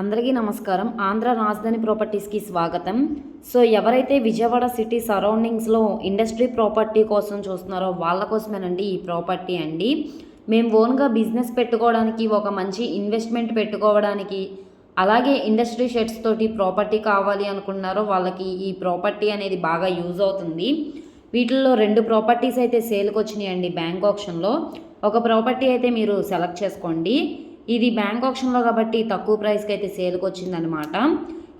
అందరికీ నమస్కారం. ఆంధ్ర రాజధాని ప్రాపర్టీస్కి స్వాగతం. సో ఎవరైతే విజయవాడ సిటీ సరౌండింగ్స్లో ఇండస్ట్రీ ప్రాపర్టీ కోసం చూస్తున్నారో వాళ్ళ కోసమేనండి ఈ ప్రాపర్టీ అండి. మేము ఓన్గా బిజినెస్ పెట్టుకోవడానికి ఒక మంచి ఇన్వెస్ట్మెంట్ పెట్టుకోవడానికి అలాగే ఇండస్ట్రీ షెడ్స్ తోటి ప్రాపర్టీ కావాలి అనుకున్నారో వాళ్ళకి ఈ ప్రాపర్టీ అనేది బాగా యూజ్ అవుతుంది. వీటిల్లో రెండు ప్రాపర్టీస్ అయితే సేల్కి వచ్చినాయండి బ్యాంక్ ఆప్షన్లో. ఒక ప్రాపర్టీ అయితే మీరు సెలెక్ట్ చేసుకోండి. ఇది బ్యాంక్ ఆప్షన్లో కాబట్టి తక్కువ ప్రైస్కి అయితే సేల్కి వచ్చిందనమాట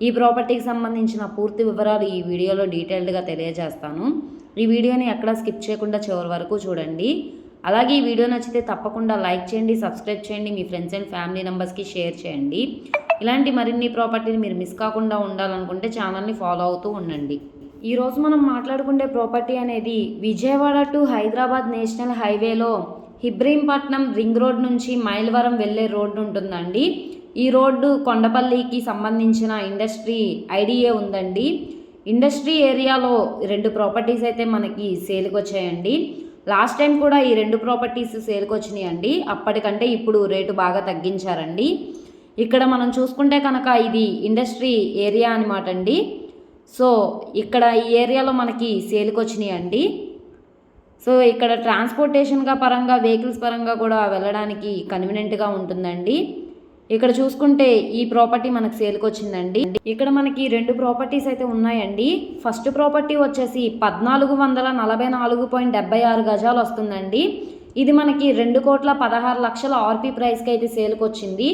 ఈ ప్రాపర్టీకి సంబంధించిన పూర్తి వివరాలు ఈ వీడియోలో డీటెయిల్డ్గా తెలియజేస్తాను. ఈ వీడియోని ఎక్కడా స్కిప్ చేయకుండా చివరి వరకు చూడండి. అలాగే ఈ వీడియో నచ్చితే తప్పకుండా లైక్ చేయండి సబ్స్క్రైబ్ చేయండి మీ ఫ్రెండ్స్ అండ్ ఫ్యామిలీ మెంబర్స్కి షేర్ చేయండి. ఇలాంటి మరిన్ని ప్రాపర్టీని మీరు మిస్ కాకుండా ఉండాలనుకుంటే ఛానల్ని ఫాలో అవుతూ ఉండండి. ఈరోజు మనం మాట్లాడుకునే ప్రాపర్టీ అనేది విజయవాడ టు హైదరాబాద్ నేషనల్ హైవేలో ఇబ్రహీంపట్నం రింగ్ రోడ్ నుంచి మైలవరం వెళ్ళే రోడ్డు ఉంటుందండి. ఈ రోడ్డు కొండపల్లికి సంబంధించిన ఇండస్ట్రీ ఐడిఏ ఉందండి. ఇండస్ట్రీ ఏరియాలో రెండు ప్రాపర్టీస్ అయితే మనకి సేల్కి వచ్చాయండి. లాస్ట్ టైం కూడా ఈ రెండు ప్రాపర్టీస్ సేల్కి అండి అప్పటికంటే ఇప్పుడు రేటు బాగా తగ్గించారండి. ఇక్కడ మనం చూసుకుంటే కనుక ఇది ఇండస్ట్రీ ఏరియా అనమాట అండి. సో ఇక్కడ ఈ ఏరియాలో మనకి సేల్కి వచ్చినాయండి. సో ఇక్కడ ట్రాన్స్పోర్టేషన్గా పరంగా వెహికల్స్ పరంగా కూడా వెళ్ళడానికి కన్వీనియంట్గా ఉంటుందండి. ఇక్కడ చూసుకుంటే ఈ ప్రాపర్టీ మనకు సేల్కి వచ్చిందండి ఇక్కడ మనకి రెండు ప్రాపర్టీస్ అయితే ఉన్నాయండి. ఫస్ట్ ప్రాపర్టీ వచ్చేసి పద్నాలుగు వందల నలభై నాలుగు పాయింట్ డెబ్బై ఆరు గజాలు వస్తుందండి. ఇది మనకి రెండు కోట్ల పదహారు లక్షల ఆర్పీ ప్రైస్కి అయితే సేల్కి వచ్చింది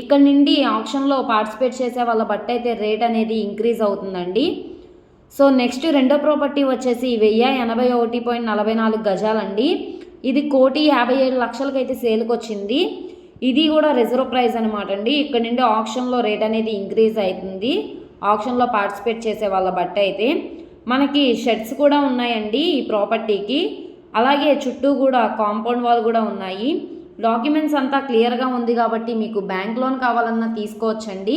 ఇక్కడ నుండి ఆప్షన్లో పార్టిసిపేట్ చేసే వాళ్ళ బట్టి అయితే రేట్ అనేది ఇంక్రీజ్ అవుతుందండి. సో నెక్స్ట్ రెండో ప్రాపర్టీ వచ్చేసి వెయ్యి ఎనభై ఒకటి పాయింట్ నలభై నాలుగు గజాలండి. ఇది కోటి యాభై ఏడు లక్షలకైతే అయితే సేల్కి వచ్చింది ఇది కూడా రిజర్వ్ ప్రైస్ అనమాట అండి. ఇక్కడ నుండి ఆప్షన్లో రేట్ అనేది ఇంక్రీజ్ అవుతుంది. ఆప్షన్లో పార్టిసిపేట్ చేసే వాళ్ళ బట్ట అయితే. మనకి షెడ్స్ కూడా ఉన్నాయండి ఈ ప్రాపర్టీకి. అలాగే చుట్టూ కూడా కాంపౌండ్ వాల్ కూడా ఉన్నాయి. డాక్యుమెంట్స్ అంతా క్లియర్గా ఉంది కాబట్టి మీకు బ్యాంక్ లోన్ కావాలన్నా తీసుకోవచ్చండి.